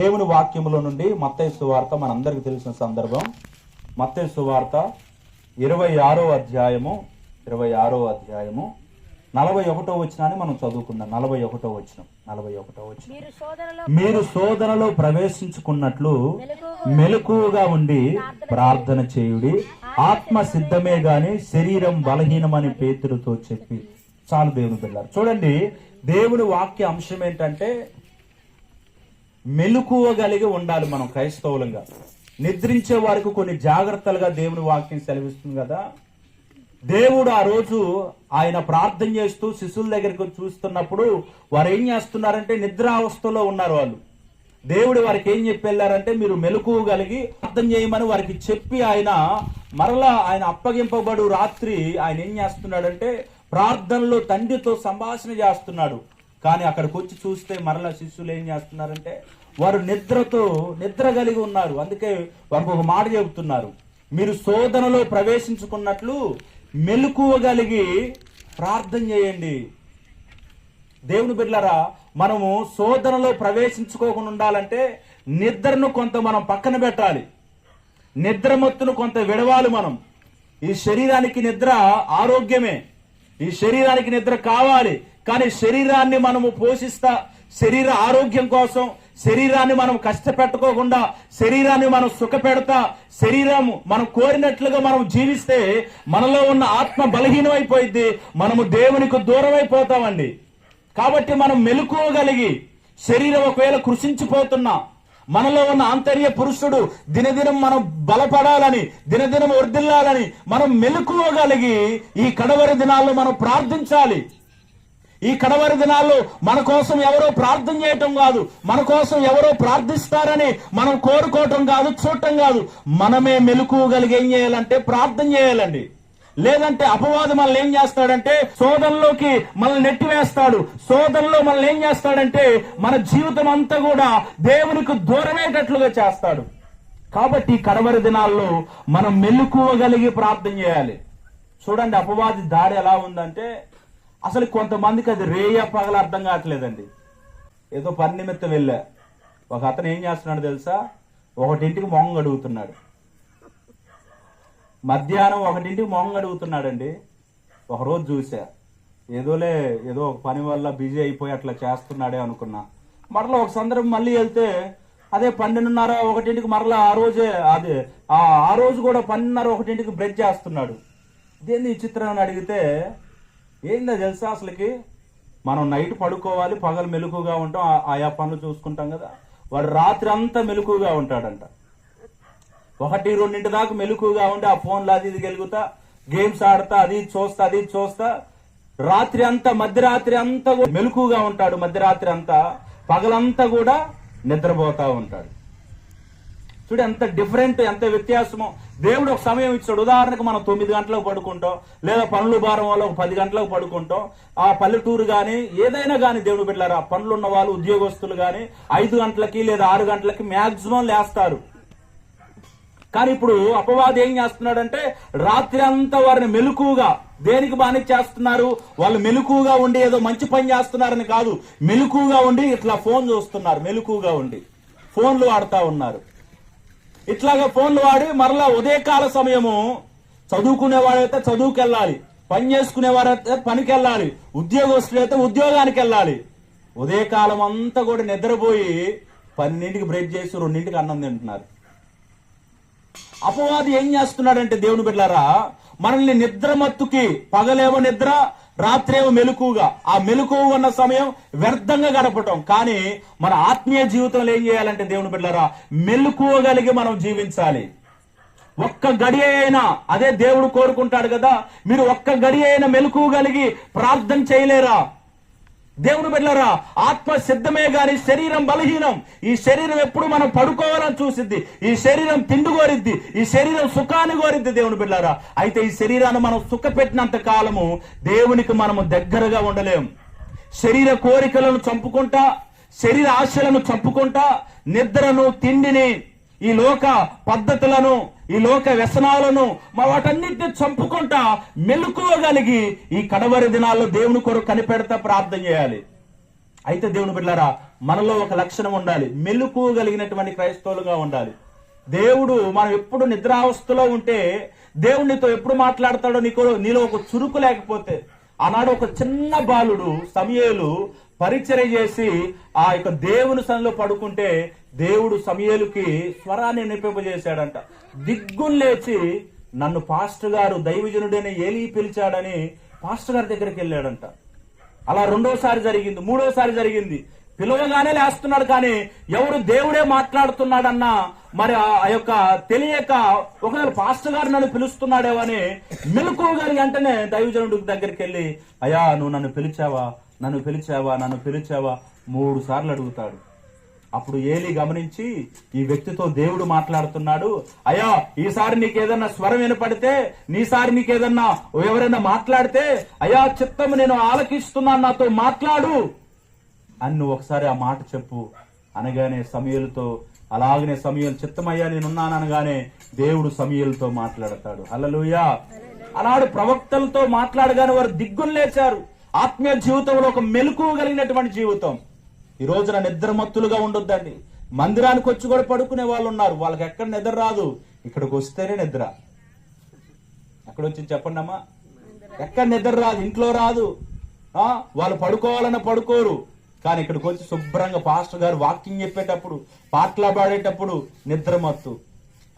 దేవుని వాక్యములో నుండి మత్తయి సువార్త మనందరికీ తెలిసిన సందర్భం. మత్తయి సువార్త ఇరవై ఆరో అధ్యాయము ఇరవై ఆరో అధ్యాయము. నలభై ఒకటో వచ్చినాన్ని మనం చదువుకుందాం. నలభై ఒకటో వచ్చిన నలభై ఒకటో వచ్చిన మీరు శోధనలో ప్రవేశించుకున్నట్లు మెలకు మెలకువగా ఉండి ప్రార్థన చేయుడి. ఆత్మ సిద్ధమే గాని శరీరం బలహీనమని పేతులతో చెప్పి చాలు దేవుని బిడ్డారు చూడండి దేవుని వాక్య అంశం ఏంటంటే మెలకువగలిగి ఉండాలి మనం క్రైస్తవులంగా. నిద్రించే వారికి కొన్ని జాగ్రత్తలుగా దేవుని వాక్యం సెలవిస్తుంది కదా. దేవుడు ఆ రోజు ఆయన ప్రార్థన చేస్తూ శిశువుల దగ్గరికి చూస్తున్నప్పుడు వారు ఏం చేస్తున్నారంటే నిద్రావస్థలో ఉన్నారు వాళ్ళు. దేవుడు వారికి ఏం చెప్పి వెళ్ళారంటే మీరు మెలకువ కలిగి ప్రార్థన చేయమని వారికి చెప్పి ఆయన మరలా ఆయన అప్పగింపబడు రాత్రి ఆయన ఏం చేస్తున్నాడంటే ప్రార్థనలో తండ్రితో సంభాషణ చేస్తున్నాడు. కానీ అక్కడికి వచ్చి చూస్తే మరలా శిష్యులు ఏం చేస్తున్నారంటే వారు నిద్రతో నిద్ర కలిగి ఉన్నారు. అందుకే వారికి ఒక మాట చెబుతున్నారు. మీరు శోధనలో ప్రవేశించుకున్నట్లు మెలకువ కలిగి ప్రార్థన చేయండి. దేవుని బిడ్డలరా మనము శోధనలో ప్రవేశించుకోకుండా ఉండాలంటే నిద్రను కొంత మనం పక్కన పెట్టాలి. నిద్రమత్తును కొంత విడవాలి మనం. ఈ శరీరానికి నిద్ర ఆరోగ్యమే. ఈ శరీరానికి నిద్ర కావాలి. కానీ శరీరాన్ని మనము పోషిస్తా శరీర ఆరోగ్యం కోసం శరీరాన్ని మనం కష్టపెట్టుకోకుండా శరీరాన్ని మనం సుఖపెడతా శరీరం మనం కోరినట్లుగా మనం జీవిస్తే మనలో ఉన్న ఆత్మ బలహీనమైపోయింది మనము దేవునికి దూరం అయిపోతామండి కాబట్టి మనం మెలుకోగలిగి శరీరం ఒకవేళ కృషించిపోతున్నా మనలో ఉన్న ఆంతర్య పురుషుడు దినదినం మనం బలపడాలని దినదినం వర్దిల్లాలని మనం మెలుకోగలిగి ఈ కడవరి దినాల్లో మనం ప్రార్థించాలి. ఈ కడవరి దినాల్లో మన కోసం ఎవరో ప్రార్థన చేయటం కాదు మన కోసం ఎవరో ప్రార్థిస్తారని మనం కోరుకోవటం కాదు చూడటం కాదు. మనమే మెలుకోగలిగి ఏం చేయాలంటే ప్రార్థన చేయాలండి. లేదంటే అపవాదం మనల్ని ఏం చేస్తాడంటే శోధనలోకి మనల్ని నెట్టివేస్తాడు. శోధనలో మనల్ని ఏం చేస్తాడంటే మన జీవితం అంతా కూడా దేవునికి దూరమేటట్లుగా చేస్తాడు. కాబట్టి ఈ కడవరి దినాల్లో మనం మెలకువగలిగి ప్రార్థన చేయాలి. చూడండి అపవాది దాడి ఎలా ఉందంటే అసలు కొంతమందికి అది రేయ పగల అర్థం కావట్లేదండి. ఏదో పని నిమిత్తం వెళ్ళా. ఒక అతను ఏం చేస్తున్నాడు తెలుసా? ఒకటింటికి మొహం అడుగుతున్నాడు మధ్యాహ్నం ఒకటింటికి మొహం అడుగుతున్నాడండి ఒకరోజు చూసా. ఏదోలే ఏదో ఒక పని వల్ల బిజీ అయిపోయి అట్లా చేస్తున్నాడే అనుకున్నా. మరలా ఒక సందర్భం మళ్ళీ వెళ్తే అదే పన్నెండున్నర ఒకటింటికి మరలా ఆ రోజే అదే ఆ రోజు కూడా పన్నెండున్నర ఒకటింటికి బ్రెడ్ చేస్తున్నాడు. ఇదేంది ఈ చిత్రం అని అడిగితే ఏందో తెలుసా అసలుకి? మనం నైట్ పడుకోవాలి పగలు మెలుకుగా ఉంటాం ఆ- ఆయా పనులు చూసుకుంటాం కదా. వాడు రాత్రి అంతా మెలుకుగా ఉంటాడంట. ఒకటి రెండింటి దాకా మెలుకుగా ఉండి ఆ ఫోన్లో అది ఇది గెలుగుతా గేమ్స్ ఆడతా అది ఇది చూస్తా అది చూస్తా. రాత్రి అంతా మధ్యరాత్రి అంతా మెలుకుగా ఉంటాడు మధ్యరాత్రి అంతా. పగలంతా కూడా నిద్రపోతా ఉంటాడు. చూడు ఎంత డిఫరెంట్ ఎంత వ్యత్యాసమో. దేవుడు ఒక సమయం ఇచ్చాడు. ఉదాహరణకు మనం తొమ్మిది గంటలకు పడుకుంటాం లేదా పనులు భారం వల్ల ఒక పది గంటలకు పడుకుంటాం. ఆ పల్లెటూరు కానీ ఏదైనా కానీ దేవుడు బిడ్డారా పనులు ఉన్న వాళ్ళు ఉద్యోగస్తులు కానీ ఐదు గంటలకి లేదా ఆరు గంటలకి మ్యాక్సిమం లేస్తారు. కానీ ఇప్పుడు అపవాది ఏం చేస్తున్నాడంటే రాత్రి అంతా వారిని మెలుకుగా దేనికి బాని చేస్తున్నారు? వాళ్ళు మెలుకుగా ఉండి ఏదో మంచి పని చేస్తున్నారని కాదు. మెలుకుగా ఉండి ఇట్లా ఫోన్ చూస్తున్నారు. మెలుకుగా ఉండి. ఫోన్లు వాడుతా ఉన్నారు. ఇట్లాగా ఫోన్లు వాడి మరలా ఉదయకాల సమయము చదువుకునేవాడైతే చదువుకు వెళ్ళాలి పని చేసుకునేవారైతే పనికి వెళ్ళాలి ఉద్యోగస్తులైతే ఉద్యోగానికి వెళ్ళాలి ఉదయకాలం అంతా కూడా నిద్రపోయి పన్నెండింటికి బ్రేక్ చేసి రెండింటికి అన్నం తింటున్నారు. అపవాది ఏం చేస్తున్నాడంటే దేవుని బిడ్డారా మనల్ని నిద్రమత్తుకి పగలేమో నిద్ర రాత్రేమో మెలకుగా ఆ మెలకువ ఉన్న సమయం వ్యర్థంగా గడపటం. కానీ మన ఆత్మీయ జీవితంలో ఏం చేయాలంటే దేవుని బిడ్డరా మెలకువగలిగి మనం జీవించాలి. ఒక్క గడియ అయినా అదే దేవుడు కోరుకుంటాడు కదా మీరు ఒక్క గడి అయినా మెలకువగలిగి ప్రార్థన చేయలేరా? దేవుని బిడ్డలారా ఆత్మ సిద్ధమే గాని శరీరం బలహీనం. ఈ శరీరం ఎప్పుడు మనం పడుకోవాలని చూసిద్ది. ఈ శరీరం తిండి కోరిద్ది. ఈ శరీరం సుఖాన్ని కోరిద్ది దేవుని బిడ్డలారా. అయితే ఈ శరీరాన్ని మనం సుఖ పెట్టినంత కాలము దేవునికి మనము దగ్గరగా ఉండలేం. శరీర కోరికలను చంపుకుంటా శరీర ఆశలను చంపుకుంటా నిద్రను తిండిని ఈ లోక పద్ధతులను ఈ లోక వ్యసనాలను మా వాటన్నిటిని చంపుకుంటా మెలుకోగలిగి ఈ కడవరి దినాల్లో దేవుని కొరకు కనిపెడతా ప్రార్థన చేయాలి. అయితే దేవుని బిడ్డారా మనలో ఒక లక్షణం ఉండాలి. మెలుకోగలిగినటువంటి క్రైస్తవులుగా ఉండాలి. దేవుడు మనం ఎప్పుడు నిద్రావస్థలో ఉంటే దేవుడితో ఎప్పుడు మాట్లాడతాడో నీకు నీలో ఒక చురుకు లేకపోతే ఆనాడు ఒక చిన్న బాలుడు సమయలు పరిచర్య చేసి ఆ యొక్క దేవుని సన్నిలో పడుకుంటే దేవుడు సమయేలుకి స్వరాన్ని నింపింపజేశాడంట. దిగ్గులు లేచి నన్ను పాస్టర్ గారు దైవజనుడని ఏలి పిలిచాడని పాస్టర్ గారి దగ్గరికి వెళ్ళాడంట. అలా రెండోసారి జరిగింది మూడోసారి జరిగింది. పిలవగానే లేస్తున్నాడు కానీ ఎవరు దేవుడే మాట్లాడుతున్నాడన్న మరి ఆ ఆ యొక్క తెలియక ఒకవేళ పాస్టర్ గారు నన్ను పిలుస్తున్నాడేమో అని మెలుకోగలి వెంటనే దైవజనుడి దగ్గరికి వెళ్ళి అయ్యా నువ్వు నన్ను పిలిచావా? నన్ను పిలిచావా? నన్ను పిలిచావా? మూడు సార్లు అడుగుతాడు. అప్పుడు ఏలి గమనించి ఈ వ్యక్తితో దేవుడు మాట్లాడుతున్నాడు అయ్యా ఈసారి నీకేదన్నా స్వరం వినపడితే నీసారి నీకేదన్నా ఎవరైనా మాట్లాడితే అయ్యా చిత్తము నేను ఆలకిస్తున్నాను నాతో మాట్లాడు అని నువ్వు ఒకసారి ఆ మాట చెప్పు. అనగానే సమయలతో అలాగనే సమయం చిత్తమయ్యా నేనున్నాను అనగానే దేవుడు సమయలతో మాట్లాడతాడు. హల్లెలూయా. అలాడు ప్రవక్తలతో మాట్లాడగానే వారు దిగ్గులు లేచారు. ఆత్మీయ జీవితంలో ఒక మెలకు కలిగినటువంటి జీవితం. ఈ రోజున నిద్రమత్తులుగా ఉండొద్దండి. మందిరానికి వచ్చి కూడా పడుకునే వాళ్ళు ఉన్నారు. వాళ్ళకి ఎక్కడ నిద్ర రాదు. ఇక్కడికి వస్తేనే నిద్ర. ఎక్కడ వచ్చింది చెప్పండి అమ్మా? ఎక్కడ నిద్ర రాదు. ఇంట్లో రాదు. ఆ? వాళ్ళు పడుకోవాలన్నా పడుకోరు. కానీ ఇక్కడికి వచ్చి శుభ్రంగా పాస్టర్ గారు వాకింగ్ చెప్పేటప్పుడు పాటలు పాడేటప్పుడు నిద్రమత్తు.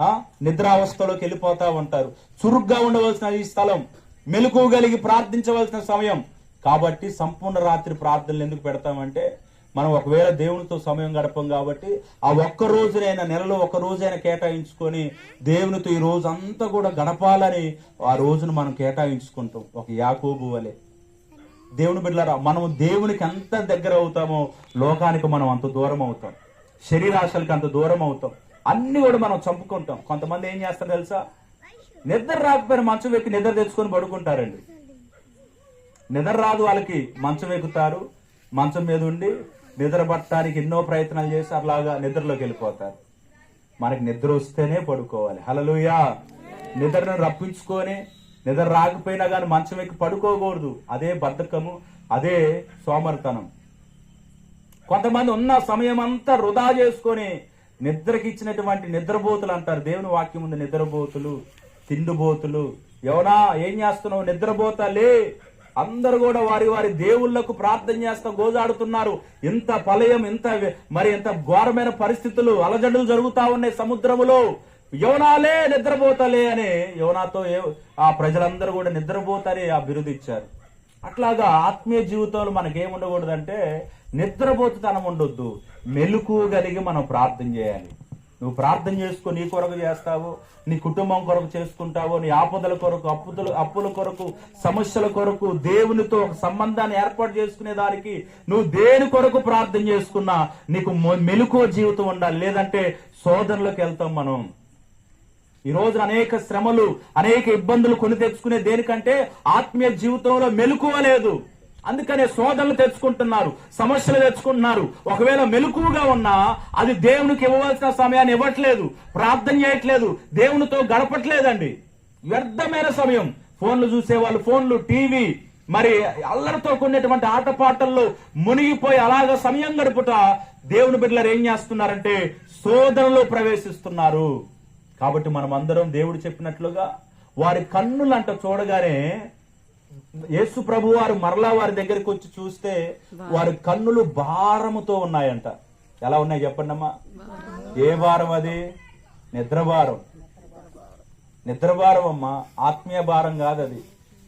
ఆ? నిద్రావస్థలోకి వెళ్ళిపోతా ఉంటారు. చురుగ్గా ఉండవలసిన ఈ స్థలం మెలకువగలిగి ప్రార్థించవలసిన సమయం. కాబట్టి సంపూర్ణ రాత్రి ప్రార్థనలు ఎందుకు పెడతామంటే మనం ఒకవేళ దేవునితో సమయం గడపం కాబట్టి ఆ ఒక్క రోజునైనా నెలలో ఒక రోజైనా కేటాయించుకొని దేవునితో ఈ రోజు అంతా కూడా గడపాలని ఆ రోజును మనం కేటాయించుకుంటాం. ఒక యాకోబు వలె. దేవుని బిడ్డలారా మనం దేవునికి ఎంత దగ్గర అవుతామో లోకానికి మనం అంత దూరం అవుతాం. శరీరాశలకు అంత దూరం అవుతాం. అన్ని కూడా మనం చంపుకుంటాం. కొంతమంది ఏం చేస్తారు తెలుసా? నిద్ర రాకపోయిన మంచం ఎక్కి నిద్ర తెచ్చుకొని పడుకుంటారండి. నిద్ర రాదు వాళ్ళకి మంచం ఎక్కుతారు మంచం మీద ఉండి నిద్రపట్టడానికి ఎన్నో ప్రయత్నాలు చేసి అలాగా నిద్రలోకి వెళ్ళిపోతారు. మనకి నిద్ర వస్తేనే పడుకోవాలి. హలలుయా నిద్రను రప్పించుకొని నిద్ర రాకపోయినా కానీ మంచం ఎక్కి పడుకోకూడదు. అదే బద్ధకము అదే సోమర్తనం. కొంతమంది ఉన్న సమయం అంతా వృధా చేసుకొని నిద్రకి ఇచ్చినటువంటి నిద్రబోతులు అంటారు. దేవుని వాక్యం ఉంది నిద్రబోతులు తిండిబోతులు ఎవనా ఏం చేస్తున్నావు? నిద్రబోతలే అందరు కూడా వారి వారి దేవుళ్ళకు ప్రార్థన చేస్తా గోజాడుతున్నారు. ఇంత పలయం ఇంత మరి ఇంత ఘోరమైన పరిస్థితులు అలజడులు జరుగుతా ఉన్నాయి సముద్రములో. యోనాలే నిద్రపోతలే అని యోనాతో ఏ- ఆ ప్రజలందరూ కూడా నిద్రపోతారే ఆ బిరుదిచ్చారు అట్లాగా ఆత్మీయ జీవితంలో మనకేముండకూడదంటే నిద్రపోతుతనం ఉండొద్దు. మెలకు కలిగి మనం ప్రార్థన చేయాలి. నువ్వు ప్రార్థన చేసుకో నీ కొరకు చేస్తావు నీ కుటుంబం కొరకు చేసుకుంటావు నీ ఆపదల కొరకు అప్పుదల అప్పుల కొరకు సమస్యల కొరకు దేవునితో ఒక సంబంధాన్ని ఏర్పాటు చేసుకునే దానికి నువ్వు దేని కొరకు ప్రార్థన చేసుకున్నా నీకు మెలుకో జీవితం ఉండాలి. లేదంటే శోధనలోకి వెళ్తాం మనం. ఈ రోజు అనేక శ్రమలు అనేక ఇబ్బందులు కొని తెచ్చుకునే దేనికంటే ఆత్మీయ జీవితంలో మెలకువలేదు అందుకనే శోధనలు తెచ్చుకుంటున్నారు సమస్యలు తెచ్చుకుంటున్నారు. ఒకవేళ మెలకువగా ఉన్నా అది దేవునికి ఇవ్వవలసిన సమయాన్ని ఇవ్వట్లేదు ప్రార్థన చేయట్లేదు దేవునితో గడపట్లేదండి. వ్యర్థమైన సమయం. ఫోన్లు చూసేవాళ్ళు ఫోన్లు టీవీ మరి అల్లరితో కొన్నటువంటి ఆటపాటల్లో మునిగిపోయి అలాగ సమయం గడుపుట దేవుని బిడ్డలు ఏం చేస్తున్నారంటే శోధనలో ప్రవేశిస్తున్నారు. కాబట్టి మనం అందరం దేవుడు చెప్పినట్లుగా వారి కన్నులంట చూడగానే యేసు ప్రభు వారు మరలా వారి దగ్గరికి వచ్చి చూస్తే వారి. కన్నులు భారముతో ఉన్నాయంట. ఎలా ఉన్నాయి చెప్పండి అమ్మా ఏ భారం అది? నిద్ర భారం నిద్ర భారం అమ్మా ఆత్మీయ భారం కాదు అది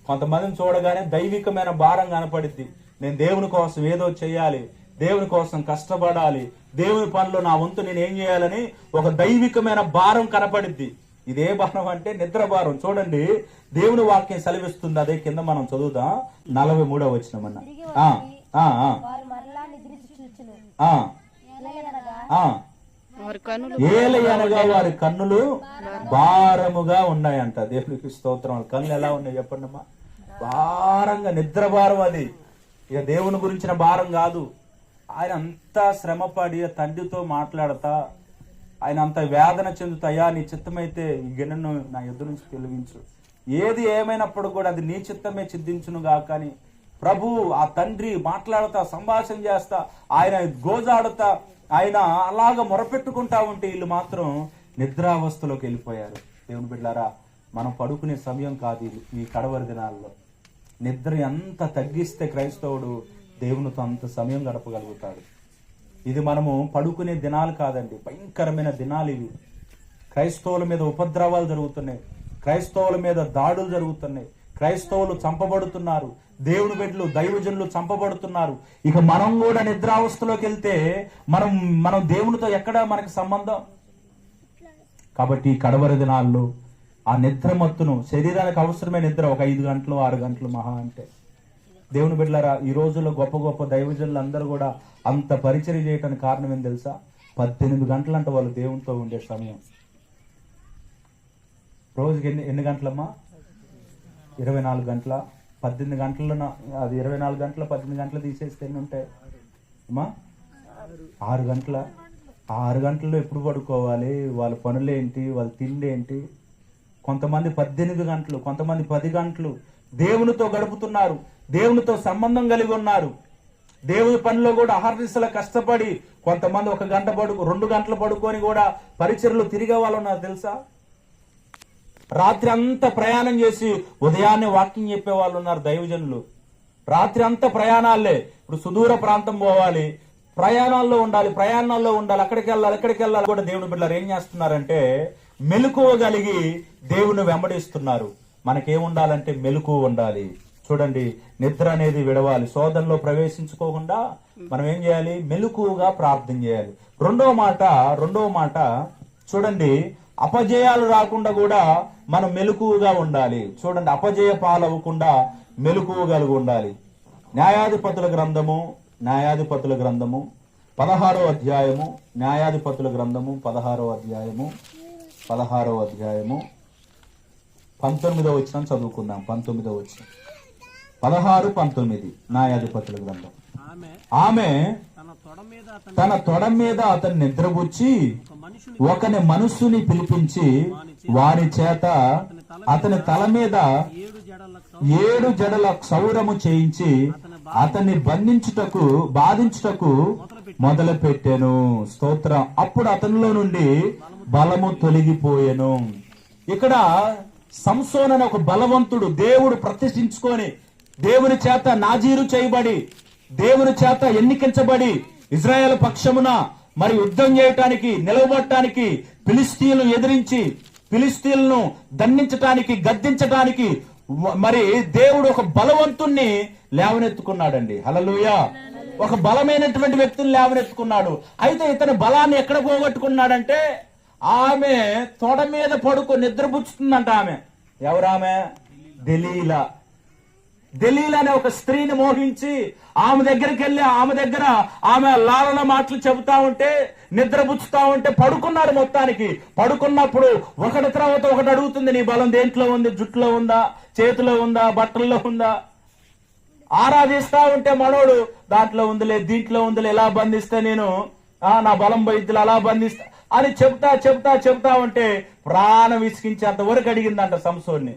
కొంతమందిని చూడగానే దైవికమైన భారం కనపడిద్ది. నేను దేవుని కోసం ఏదో చేయాలి దేవుని కోసం కష్టపడాలి దేవుని పనిలో నా వంతు నేను ఏం చేయాలని ఒక దైవికమైన భారం కనపడిద్ది. ఇదే భారం అంటే నిద్ర భారం. చూడండి దేవుని వాక్యం సెలవిస్తుంది అదే కింద మనం చదువుదాం. నలభై మూడో వచ్చిన ఆ ఆ ఆ, వారు మరలా నిద్రించి చూచును ఆ ఎలాగనగా ఆ. వారి కనులు ఏలయనగా వారి కన్నులు భారముగా ఉన్నాయంట. దేవునికి స్తోత్రం కన్నులు ఎలా ఉన్నాయి చెప్పండి అమ్మా భారంగా నిద్ర భారం అది. ఇక దేవుని గురించిన భారం కాదు. ఆయన అంతా శ్రమపడి ఆ తండ్రితో మాట్లాడతా ఆయన అంత వేదన చెందుతాయా? నీ చిత్తమైతే ఈ గిన్నెను నా ఎదురు నుంచి తొలగించు. ఏది ఏమైనప్పుడు కూడా అది నీ చిత్తమే చిద్దించును కానీ ప్రభు ఆ తండ్రి మాట్లాడుతా సంభాషణ చేస్తా ఆయన గోజాడుతా ఆయన అలాగ మొరపెట్టుకుంటా ఉంటే వీళ్ళు మాత్రం నిద్రావస్థలోకి వెళ్ళిపోయారు. దేవుని బిడ్డారా మనం పడుకునే సమయం కాదు ఈ కడవరి దినాల్లో. నిద్ర ఎంత తగ్గిస్తే క్రైస్తవుడు దేవునితో అంత సమయం గడపగలుగుతాడు. ఇది మనము పడుకునే దినాలు కాదండి. భయంకరమైన దినాలు ఇవి. క్రైస్తవుల మీద ఉపద్రవాలు జరుగుతున్నాయి. క్రైస్తవుల మీద దాడులు జరుగుతున్నాయి. క్రైస్తవులు చంపబడుతున్నారు. దేవుని బిడ్డలు దైవజనులు చంపబడుతున్నారు. ఇక మనం కూడా నిద్రావస్థలోకి వెళ్తే మనం మనం దేవునితో ఎక్కడ మనకి సంబంధం? కాబట్టి ఈ కడవరి దినాల్లో ఆ నిద్ర మత్తును శరీరానికి అవసరమైన నిద్ర ఒక ఐదు గంటలు ఆరు గంటలు మహా అంటే. దేవుని బిడ్డలారా ఈ రోజుల్లో గొప్ప గొప్ప దైవజనులు అందరూ కూడా అంత పరిచయం చేయటానికి కారణం ఏం తెలుసా? పద్దెనిమిది గంటలంట వాళ్ళు దేవునితో ఉండే సమయం. రోజుకి ఎన్ని ఎన్ని గంటలమ్మా? ఇరవై నాలుగు గంటల? పద్దెనిమిది గంటల అది ఇరవై నాలుగు గంటల పద్దెనిమిది గంటలు తీసేస్తే ఎన్ని ఉంటాయి? అమ్మా ఆరు గంటల? ఆ ఆరు గంటల్లో ఎప్పుడు పడుకోవాలి? వాళ్ళ పనులేంటి? వాళ్ళ తిండి ఏంటి కొంతమంది పద్దెనిమిది గంటలు కొంతమంది పది గంటలు దేవునితో గడుపుతున్నారు. దేవునితో సంబంధం కలిగి ఉన్నారు. దేవుని పనిలో కూడా అహర్నిశల కష్టపడి కొంతమంది ఒక గంట పడుకు రెండు గంటలు పడుకొని కూడా పరిచయలు తిరిగే వాళ్ళు ఉన్నారు తెలుసా? రాత్రి అంతా ప్రయాణం చేసి ఉదయాన్నే వాకింగ్ చెప్పే వాళ్ళు ఉన్నారు దైవజనులు. రాత్రి అంతా ప్రయాణాలే. ఇప్పుడు సుదూర ప్రాంతం పోవాలి. ప్రయాణాల్లో ఉండాలి ప్రయాణాల్లో ఉండాలి. అక్కడికి వెళ్ళాలి ఎక్కడికి వెళ్ళాలి. కూడా దేవుని బిడ్డలు ఏం చేస్తున్నారంటే మెలకువగలిగి దేవుని వెంబడిస్తున్నారు. మనకేముండాలంటే మెలకువ ఉండాలి. చూడండి నిద్ర అనేది విడవాలి. శోధనలో ప్రవేశించుకోకుండా మనం ఏం చేయాలి? మెలకుగా ప్రార్థన చేయాలి. రెండవ మాట రెండవ మాట చూడండి అపజయాలు రాకుండా కూడా మనం మెలకువగా ఉండాలి. చూడండి అపజయ పాలవ్వకుండా మెలకువ కలిగి ఉండాలి. న్యాయాధిపతుల గ్రంథము న్యాయాధిపతుల గ్రంథము పదహారో అధ్యాయము న్యాయాధిపతుల గ్రంథము పదహారో అధ్యాయము పదహారో అధ్యాయము. పంతొమ్మిదో వచ్చిన చదువుకుందాం. పంతొమ్మిదో వచ్చిన పదహారు పంతొమ్మిది న్యాయాధిపతుల గ్రంథం. ఆమె తన తొడ మీద అతన్ని నిద్రపుచ్చి ఒకని మనస్సుని పిలిపించి వారి చేత అతని తల మీద ఏడు జడల క్షౌరము చేయించి అతన్ని బంధించుటకు బాధించుటకు మొదలు పెట్టాను స్తోత్రం. అప్పుడు అతనిలో నుండి బలము తొలగిపోయెను. ఇక్కడ సంసోన్ అనే ఒక బలవంతుడు దేవుడు ప్రతిష్ఠించుకొని దేవుని చేత నాజీరు చేయబడి దేవుని చేత ఎన్నికించబడి ఇజ్రాయెల్ పక్షమున మరి యుద్ధం చేయటానికి నిలవబడటానికి ఫిలిస్తీన్లు ఎదిరించి ఫిలిస్తీన్లను దండించటానికి గద్దించటానికి మరి దేవుడు ఒక బలవంతుణ్ణి లేవనెత్తుకున్నాడండి. హలలుయా ఒక బలమైనటువంటి వ్యక్తిని లేవనెత్తుకున్నాడు. అయితే ఇతని బలాన్ని ఎక్కడ పోగొట్టుకున్నాడంటే ఆమె తొడ మీద పడుకో నిద్రపుచ్చుతుందంట ఆమె. ఎవరామె దలీలా. దలీల్ అనే ఒక స్త్రీని మోహించి ఆమె దగ్గరికి వెళ్ళి ఆమె దగ్గర ఆమె లాలన మాటలు చెబుతా ఉంటే నిద్రపుచ్చుతా ఉంటే పడుకున్నాడు మొత్తానికి. పడుకున్నప్పుడు ఒకటి తర్వాత ఒకటి అడుగుతుంది నీ బలం దేంట్లో ఉంది? జుట్టులో ఉందా? చేతిలో ఉందా? బట్టల్లో ఉందా? ఆరాధిస్తా ఉంటే మనోడు దాంట్లో ఉందిలే దీంట్లో ఉందిలే ఎలా బంధిస్తే నేను ఆ నా బలం వైద్యులు అలా బంధిస్తా అని చెప్తా చెప్తా చెప్తా ఉంటే ప్రాణం విసిగించేంత వరకు అడిగిందంట సంసోన్ని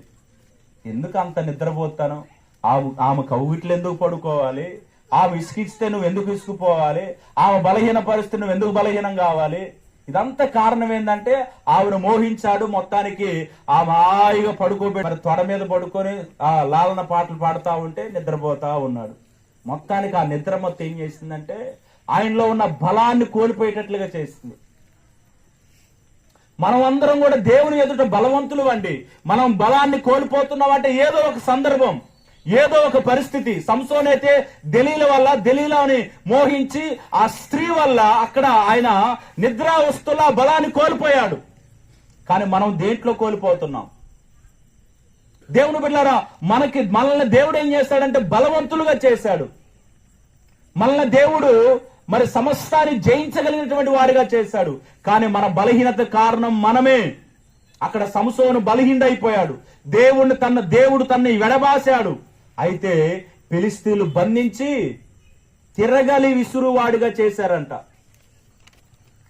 ఎందుకు అంత నిద్రపోతాను? ఆమె ఆమె కౌగిట్లు ఎందుకు పడుకోవాలి? ఆమె ఇసుకిస్తే నువ్వు ఎందుకు ఇసుకుపోవాలి? ఆమె బలహీన పరిస్థితి నువ్వు ఎందుకు బలహీనం కావాలి? ఇదంతా కారణం ఏంటంటే ఆమెను మోహించాడు మొత్తానికి. ఆమె హాయిగా పడుకోబెట్టి త్వర తొడ మీద పడుకొని ఆ లాలన పాటలు పాడుతూ ఉంటే నిద్రపోతా ఉన్నాడు. మొత్తానికి ఆ నిద్ర మొత్తం ఏం చేసిందంటే ఆయనలో ఉన్న బలాన్ని కోల్పోయేటట్లుగా చేసింది. మనం అందరం కూడా దేవుని ఎదుట బలవంతులు అండి. మనం బలాన్ని కోల్పోతున్నాం అంటే ఏదో ఒక సందర్భం. ఏదో ఒక పరిస్థితి. సంసోన్ అయితే దలీల వల్ల దలీలని మోహించి ఆ స్త్రీ వల్ల అక్కడ ఆయన నిద్రావస్తుల బలాన్ని కోల్పోయాడు. కానీ మనం దేంట్లో కోల్పోతున్నాం? దేవుని బిడ్డారా మనకి మనల్ని దేవుడు ఏం చేస్తాడంటే బలవంతులుగా చేశాడు. మనల్ని దేవుడు మరి సమస్తాన్ని జయించగలిగినటువంటి వారిగా చేశాడు. కానీ మన బలహీనత కారణం మనమే. అక్కడ సంసోను బలహీనైపోయాడు దేవుణ్ణి తన దేవుడు తన్ని వెడబాశాడు అయితే ఫిలిస్తీన్లు బంధించి తిరగలి విసురువాడిగా చేశారంట.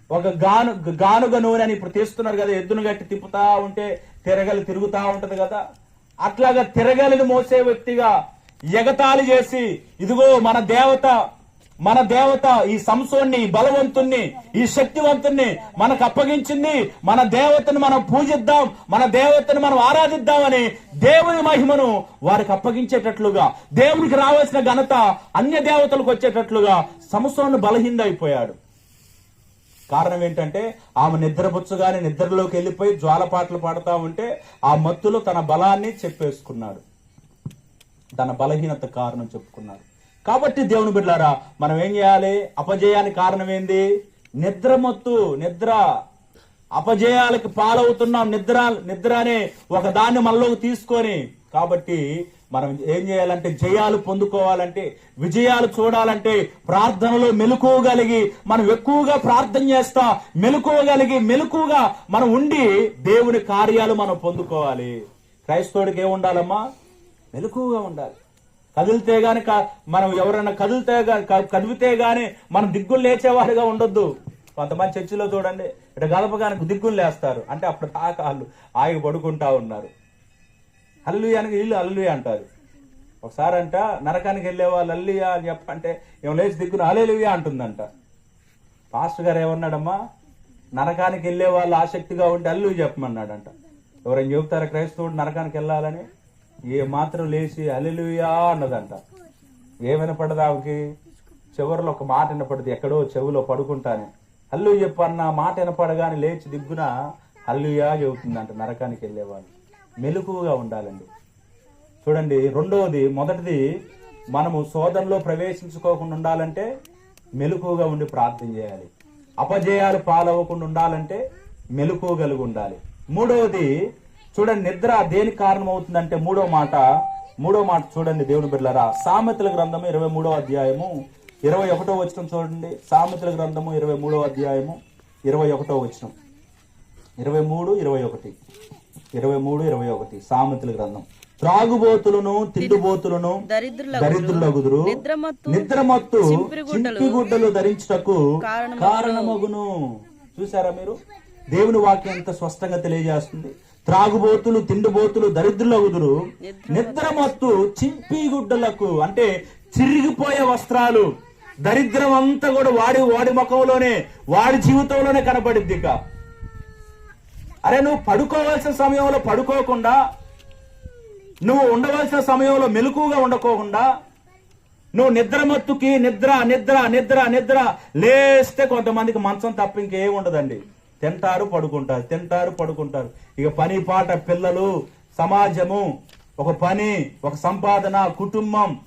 ఒక గాను గానుగ నూనె అని ఇప్పుడు తీస్తున్నారు కదా ఎద్దును గట్టి తిప్పుతా ఉంటే తిరగలి తిరుగుతా ఉంటది కదా. అట్లాగా తిరగలిని మోసే వ్యక్తిగా ఎగతాళి చేసి ఇదిగో మన దేవత మన దేవత ఈ సంసోన్ని బలవంతుణ్ణి ఈ శక్తివంతుణ్ణి మనకు అప్పగించింది. మన దేవతను మనం పూజిద్దాం మన దేవతను మనం ఆరాధిద్దామని దేవుని మహిమను వారికి అప్పగించేటట్లుగా దేవునికి రావాల్సిన ఘనత అన్య దేవతలకు వచ్చేటట్లుగా సంసోను బలహీనైపోయాడు కారణం ఏంటంటే ఆమె నిద్రపుచ్చగానే నిద్రలోకి వెళ్ళిపోయి జ్వాలపాటలు పాడుతా ఉంటే ఆ మత్తులో తన బలాన్ని చెప్పేసుకున్నాడు. తన బలహీనత కారణం చెప్పుకున్నాడు. కాబట్టి దేవుని బిడ్డారా మనం ఏం చేయాలి? అపజయానికి కారణం ఏంది? నిద్ర మత్తు నిద్ర. అపజయాలకు పాలవుతున్నాం నిద్ర నిద్ర అనే ఒక దాన్ని మనలోకి తీసుకొని. కాబట్టి మనం ఏం చేయాలంటే జయాలు పొందుకోవాలంటే విజయాలు చూడాలంటే ప్రార్థనలో మెలకువగలిగి మనం ఎక్కువగా ప్రార్థన చేస్తాం మెలకువగలిగి మెలకువగా మనం ఉండి దేవుని కార్యాలు మనం పొందుకోవాలి. క్రైస్తవుడికి ఏముండాలమ్మా మెలకువగా ఉండాలి. కదిలితే గాని మనం ఎవరైనా కదిలితే కదివితే క- గాని మనం దిగ్గులు లేచేవారుగా ఉండొద్దు. కొంతమంది చర్చిలో చూడండి ఇటు గడపగానికి దిగ్గులు లేస్తారు. అంటే అప్పుడు దాకా వాళ్ళు ఆగి పడుకుంటా ఉన్నారు. అల్లుయానికి వీళ్ళు అల్లుయ అంటారు. ఒకసారి అంట నరకానికి వెళ్ళే వాళ్ళు అల్లియా అని చెప్పంటే ఏం లేచి దిగ్గున అలేలుయా అంటుందంట. పాస్టర్ గారు ఏమన్నాడమ్మా? నరకానికి వెళ్ళే వాళ్ళు ఆసక్తిగా ఉంటే అల్లు చెప్పమన్నాడంట. ఎవరైనా చెబుతారా క్రైస్తవుడు నరకానికి వెళ్ళాలని? ఏ మాత్రం లేచి అలెలుయా అన్నదంట. ఏ వినపడదు ఆమెకి? చివరిలో ఒక మాట వినపడదు. ఎక్కడో చెవిలో పడుకుంటానే. హల్లు చెప్పు అన్న మాట వినపడగానే లేచి దిగ్గున హల్లుయా చెబుతుందంట. నరకానికి వెళ్ళేవాళ్ళు. మెలకువగా ఉండాలండి. చూడండి రెండవది మొదటిది మనము శోధనలో ప్రవేశించుకోకుండా ఉండాలంటే మెలకువగా ఉండి ప్రార్థన చేయాలి. అపజయాలు పాలవ్వకుండా ఉండాలంటే మెలకువ కలిగి ఉండాలి. మూడవది చూడండి నిద్ర దేనికి కారణం అవుతుందంటే మూడో మాట మూడో మాట చూడండి దేవుని బిడ్డలారా. సామెతల గ్రంథము ఇరవై మూడో అధ్యాయము ఇరవై ఒకటో వచనం చూడండి. సామెతల గ్రంథము ఇరవై మూడో అధ్యాయము ఇరవై ఒకటో వచనం. ఇరవై మూడు ఇరవై ఒకటి. ఇరవై మూడు ఇరవై ఒకటి. సామెతల గ్రంథం. త్రాగుబోతులను తిండిబోతులను దరిద్రుల దరిద్రులగుదురు నిద్రమత్తు చింపిగుడ్డలు ధరించుటకు కారణమగును. కారణమగును. చూసారా మీరు? దేవుని వాక్యం ఎంత స్పష్టంగా తెలియజేస్తుంది? త్రాగుబోతులు తిండిబోతులు దరిద్రులగుదురు. నిద్రమత్తు చింపిగుడ్డలకు అంటే చిరిగిపోయే వస్త్రాలు. దరిద్రం అంతా కూడా వాడి వాడి ముఖంలోనే వాడి జీవితంలోనే కనపడిద్ది ఇక అరే నువ్వు పడుకోవాల్సిన సమయంలో పడుకోకుండా నువ్వు ఉండవలసిన సమయంలో మెలకుగా ఉండకోకుండా నువ్వు నిద్రమత్తుకి నిద్ర నిద్ర నిద్ర నిద్ర లేస్తే కొంతమందికి మంచం తప్ప ఇంకేం ఉండదండి తింటారు పడుకుంటారు తింటారు పడుకుంటారు. ఇక పని పాట పిల్లలు సమాజము ఒక పని ఒక సంపాదన కుటుంబం.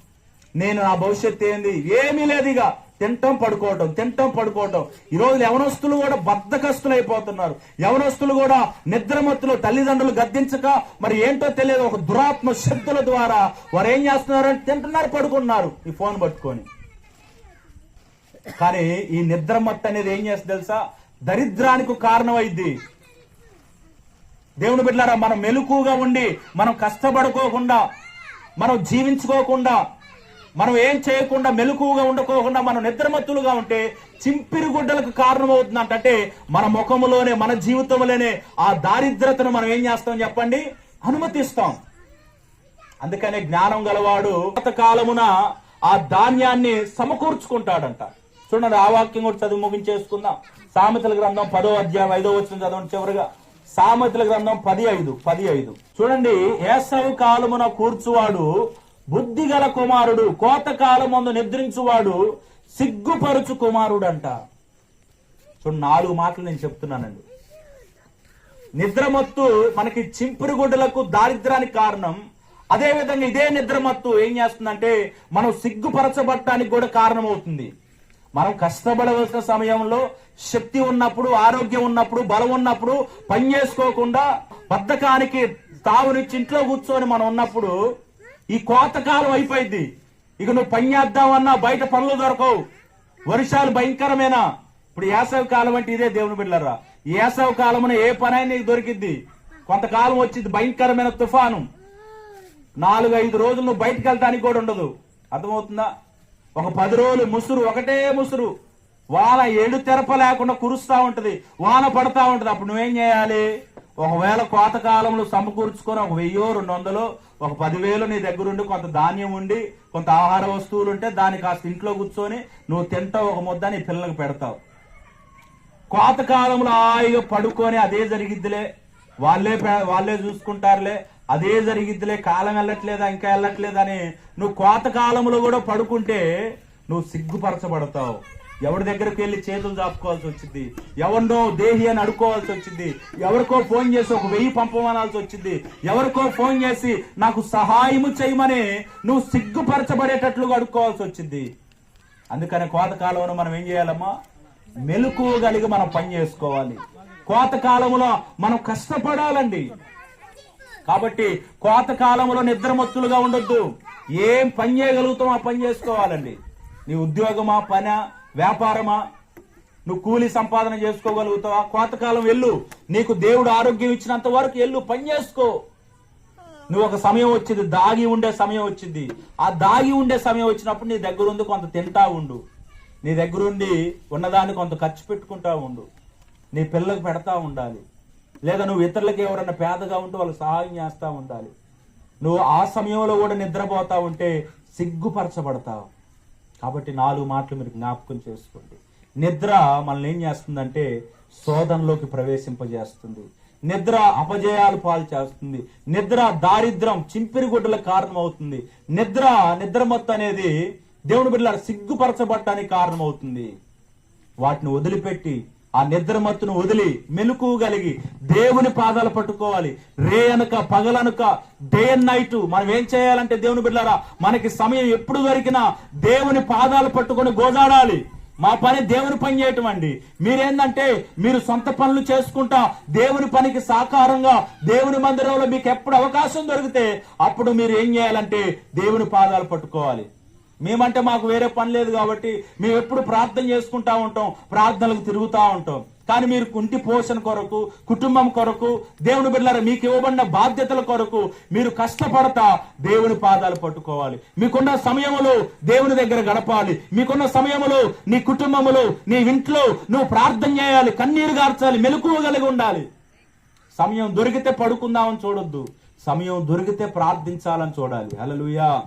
నేను నా భవిష్యత్తు ఏంది? ఏమీ లేదు ఇక. తింటం పడుకోవటం తింటం పడుకోవటం. ఈ రోజు యవనస్తులు కూడా బద్దకస్తులు అయిపోతున్నారు. యవనస్తులు కూడా నిద్రమత్తులు తల్లిదండ్రులు గద్దించక మరి ఏంటో తెలియదు. ఒక దురాత్మ శక్తుల ద్వారా వారు ఏం చేస్తున్నారు తింటున్నారు పడుకున్నారు ఈ ఫోన్ పట్టుకొని. కానీ ఈ నిద్రమత్తు అనేది ఏం చేస్తుంది తెలుసా? దరిద్రానికి కారణం దేవుని బిడ్డారా మనం మెలుకుగా ఉండి మనం కష్టపడుకోకుండా మనం జీవించుకోకుండా మనం ఏం చేయకుండా మెలకువగా ఉండకోకుండా మనం నిద్రమత్తులుగా ఉంటే చింపిరి గుడ్డలకు కారణమవుతుందంట అంటే మన ముఖములోనే మన జీవితంలోనే ఆ దారిద్రతను మనం ఏం చేస్తాం చెప్పండి? అనుమతిస్తాం. అందుకనే జ్ఞానం గలవాడు కాలమున ఆ ధాన్యాన్ని సమకూర్చుకుంటాడంట. చూడండి ఆ వాక్యం కూడా చదివి ముగించేసుకుందాం. సామెతల గ్రంథం పదో అధ్యాయం ఐదో వచ్చిన చదవండి చివరిగా. సామెతల గ్రంథం పది ఐదు పది ఐదు చూడండి ఏసవి కాలమున కూర్చువాడు బుద్ధి గల కుమారుడు కోత కాలమందు నిద్రించువాడు సిగ్గుపరుచు కుమారుడు అంట చూడండి నాలుగు మాటలు నేను చెప్తున్నానండి. నిద్రమత్తు మనకి చింపురు గుడ్డలకు దారిద్రానికి కారణం. అదేవిధంగా ఇదే నిద్రమత్తు ఏం చేస్తుందంటే మనం సిగ్గుపరచబడటానికి కూడా కారణం అవుతుంది మనం కష్టపడవలసిన సమయంలో శక్తి ఉన్నప్పుడు ఆరోగ్యం ఉన్నప్పుడు బలం ఉన్నప్పుడు పని చేసుకోకుండా బద్ధకానికి తావునిచ్చి ఇంట్లో కూర్చొని మనం ఉన్నప్పుడు ఈ కోతకాలం అయిపోయింది. ఇక నువ్వు పని చేద్దామన్నా బయట పనులు దొరకవు. వర్షాలు భయంకరమేనా? ఇప్పుడు వేసవి కాలం అంటే ఇదే దేవుని బిడ్డలరా. ఈ వేసవి కాలమున ఏ పనైనా నీకు దొరికిద్ది. కొంతకాలం వచ్చింది భయంకరమైన తుఫాను. నాలుగు ఐదు రోజులు నువ్వు బయటకు వెళ్ళడానికి కూడా ఉండదు. అర్థమవుతుందా? ఒక పది రోజులు ముసురు ఒకటే ముసురు. వాన ఏడు తెరప లేకుండా కురుస్తా ఉంటది వాన పడతా ఉంటది. అప్పుడు నువ్వేం చేయాలి? ఒకవేళ కోత కాలంలో సమకూర్చుకొని ఒక వెయ్యో రెండు వందలు ఒక పదివేలు నీ దగ్గర ఉండి కొంత ధాన్యం ఉండి కొంత ఆహార వస్తువులు ఉంటే దాన్ని కాస్త ఇంట్లో కూర్చొని నువ్వు తింటావు ఒక ముద్ద నీ పిల్లలకు పెడతావు. కోత కాలంలో హాయిగా పడుకొని అదే జరిగిద్దిలే. వాళ్ళే వాళ్ళే చూసుకుంటారులే. అదే జరిగిద్దిలే కాలం వెళ్ళట్లేదా ఇంకా వెళ్ళట్లేదా అని నువ్వు కోత కాలంలో కూడా పడుకుంటే నువ్వు సిగ్గుపరచబడతావు. ఎవరి దగ్గరికి వెళ్ళి చేతులు చాపుకోవాల్సి వచ్చింది? ఎవరినో దేహి అని అడుకోవాల్సి వచ్చింది? ఎవరికో ఫోన్ చేసి ఒక వెయ్యి పంపమనాల్సి వచ్చింది? ఎవరికో ఫోన్ చేసి నాకు సహాయము చేయమని నువ్వు సిగ్గుపరచబడేటట్లుగా అడుక్కోవాల్సి వచ్చింది? అందుకని కోత కాలంలో మనం ఏం చేయాలమ్మా? మెలకు కలిగి మనం పని చేసుకోవాలి. కోత కాలంలో మనం కష్టపడాలండి. కాబట్టి కోత కాలంలో నిద్రమత్తులుగా ఉండొద్దు. ఏం పని చేయగలుగుతాం ఆ పని చేసుకోవాలండి. నీ ఉద్యోగమా పనా వ్యాపారమా? నువ్వు కూలి సంపాదన చేసుకోగలుగుతావా? కోతకాలం వెళ్ళు. నీకు దేవుడు ఆరోగ్యం ఇచ్చినంత వరకు వెళ్ళు పని చేసుకో. నువ్వు ఒక సమయం వచ్చింది దాగి ఉండే సమయం వచ్చింది. ఆ దాగి ఉండే సమయం వచ్చినప్పుడు నీ దగ్గర ఉంది కొంత తింటా ఉండు. నీ దగ్గరుండి ఉన్నదాన్ని కొంత ఖర్చు పెట్టుకుంటా ఉండు. నీ పిల్లలకు పెడతా ఉండాలి. లేదా నువ్వు ఇతరులకు ఎవరన్నా పేదగా ఉంటే వాళ్ళకి సహాయం చేస్తూ ఉండాలి. నువ్వు ఆ సమయంలో కూడా నిద్రపోతా ఉంటే సిగ్గుపరచబడతావు. కాబట్టి నాలుగు మాటలు మీరు జ్ఞాపకం చేసుకోండి. నిద్ర మనల్ని ఏం చేస్తుందంటే శోధనలోకి ప్రవేశింపజేస్తుంది. నిద్ర అపజయాలు పాలు చేస్తుంది. నిద్ర దారిద్రం చింపిరి గుడ్డలకు కారణం అవుతుంది నిద్ర నిద్రమత్తు అనేది దేవుని బిడ్డల సిగ్గుపరచబడటానికి కారణమవుతుంది. వాటిని వదిలిపెట్టి ఆ నిద్రమత్తును వదిలి మెలకు దేవుని పాదాలు పట్టుకోవాలి. రే అనక పగలనక డే అండ్ నైట్ మనం ఏం చేయాలంటే దేవుని బిడ్డారా మనకి సమయం ఎప్పుడు దొరికినా దేవుని పాదాలు పట్టుకొని గోదాడాలి. మా పని దేవుని పని చేయటం అండి. మీరేందంటే మీరు సొంత పనులు చేసుకుంటా దేవుని పనికి సాకారంగా దేవుని మందిరంలో మీకు ఎప్పుడు అవకాశం దొరికితే అప్పుడు మీరు ఏం చేయాలంటే దేవుని పాదాలు పట్టుకోవాలి. మేమంటే మాకు వేరే పని లేదు కాబట్టి మేము ఎప్పుడు ప్రార్థన చేసుకుంటా ఉంటాం ప్రార్థనలకు తిరుగుతూ ఉంటాం. కానీ మీరు కుంటి పోషణ కొరకు కుటుంబం కొరకు దేవుని బిడ్డలారా మీకు ఇవ్వబడిన బాధ్యతల కొరకు మీరు కష్టపడతా దేవుని పాదాలు పట్టుకోవాలి. మీకున్న సమయములో దేవుని దగ్గర గడపాలి. మీకున్న సమయములో నీ కుటుంబములు నీ ఇంట్లో నువ్వు ప్రార్థన చేయాలి కన్నీరు గార్చాలి మెలకువ కలిగి ఉండాలి. సమయం దొరికితే పడుకుందామని చూడొద్దు. సమయం దొరికితే ప్రార్థించాలని చూడాలి. హల్లెలూయా.